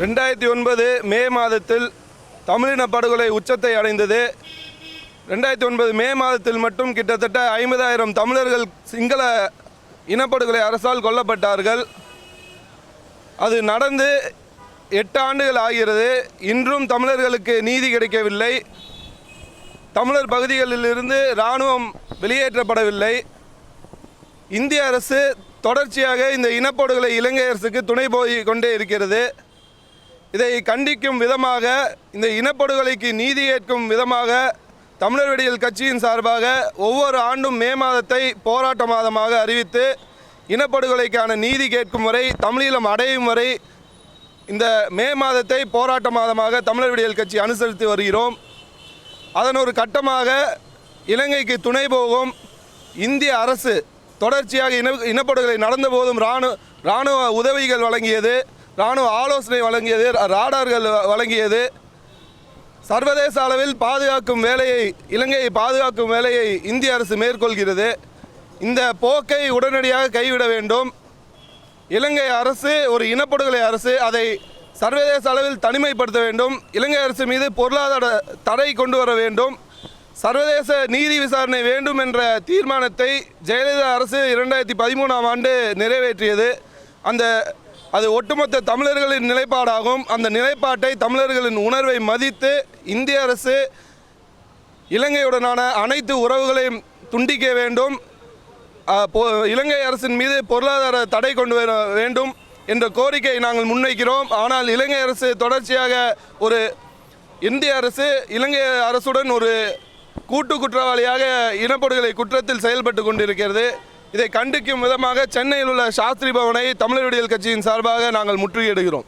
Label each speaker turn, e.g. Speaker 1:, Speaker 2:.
Speaker 1: ரெண்டாயிரத்தி ஒன்பது மே மாதத்தில் தமிழின படுகொலை உச்சத்தை அடைந்தது. ரெண்டாயிரத்தி ஒன்பது மே மாதத்தில் மட்டும் கிட்டத்தட்ட ஐம்பதாயிரம் தமிழர்கள் சிங்கள இனப்படுகொலை அரசால் கொல்லப்பட்டார்கள். அது நடந்து எட்டு ஆண்டுகள் ஆகிறது. இன்றும் தமிழர்களுக்கு நீதி கிடைக்கவில்லை. தமிழர் பகுதிகளிலிருந்து இராணுவம் வெளியேற்றப்படவில்லை. இந்திய அரசு தொடர்ச்சியாக இந்த இனப்படுகொலை இலங்கை அரசுக்கு துணை போய் கொண்டே இருக்கிறது. இதை கண்டிக்கும் விதமாக இந்த இனப்படுகொலைக்கு நீதி கேட்கும் விதமாக தமிழர் விடியல் கட்சியின் சார்பாக ஒவ்வொரு ஆண்டும் மே மாதத்தை போராட்ட மாதமாக அறிவித்து இனப்படுகொலைக்கான நீதி கேட்கும் வரை தமிழீழம் அடையும் வரை இந்த மே மாதத்தை போராட்ட மாதமாக தமிழர் விடியல் கட்சி அனுசரித்து வருகிறோம். அதன் ஒரு கட்டமாக இலங்கைக்கு துணை போகும் இந்திய அரசு தொடர்ச்சியாக இன இனப்படுகொலை நடந்த போதும் இராணுவ இராணுவ உதவிகள் வழங்கியது. இராணுவ ஆலோசனை வழங்கியது ராடார்கள் வழங்கியது. சர்வதேச அளவில் பாதுகாக்கும் வேலையை இலங்கையை பாதுகாக்கும் வேலையை இந்திய அரசு மேற்கொள்கிறது. இந்த போக்கை உடனடியாக கைவிட வேண்டும். இலங்கை அரசு ஒரு இனப்படுகொலை அரசு அதை சர்வதேச அளவில் தனிமைப்படுத்த வேண்டும். இலங்கை அரசு மீது பொருளாதார தடை கொண்டு வர வேண்டும். சர்வதேச நீதி விசாரணை வேண்டும் என்ற தீர்மானத்தை ஜெயலலிதா அரசு இரண்டாயிரத்தி பதிமூணாம் ஆண்டு நிறைவேற்றியது. அந்த அது ஒட்டுமொத்த தமிழர்களின் நிலைப்பாடாகும். அந்த நிலைப்பாட்டை தமிழர்களின் உணர்வை மதித்து இந்திய அரசு இலங்கையுடனான அனைத்து உறவுகளையும் துண்டிக்க வேண்டும். இலங்கை அரசின் மீது பொருளாதார தடை கொண்டு வர வேண்டும் என்ற கோரிக்கை நாங்கள் முன்வைக்கிறோம். ஆனால் இலங்கை அரசு தொடர்ச்சியாக ஒரு இந்திய அரசு இலங்கை அரசுடன் ஒரு கூட்டு குற்றவாளியாக இனப்படுகொலை குற்றத்தில் செயல்பட்டு கொண்டிருக்கிறது. இதை கண்டிக்கும் விதமாக சென்னையில் உள்ள சாஸ்திரி பவனை தமிழர் விடியல் கட்சியின் சார்பாக நாங்கள் முற்றுகையிடுகிறோம்.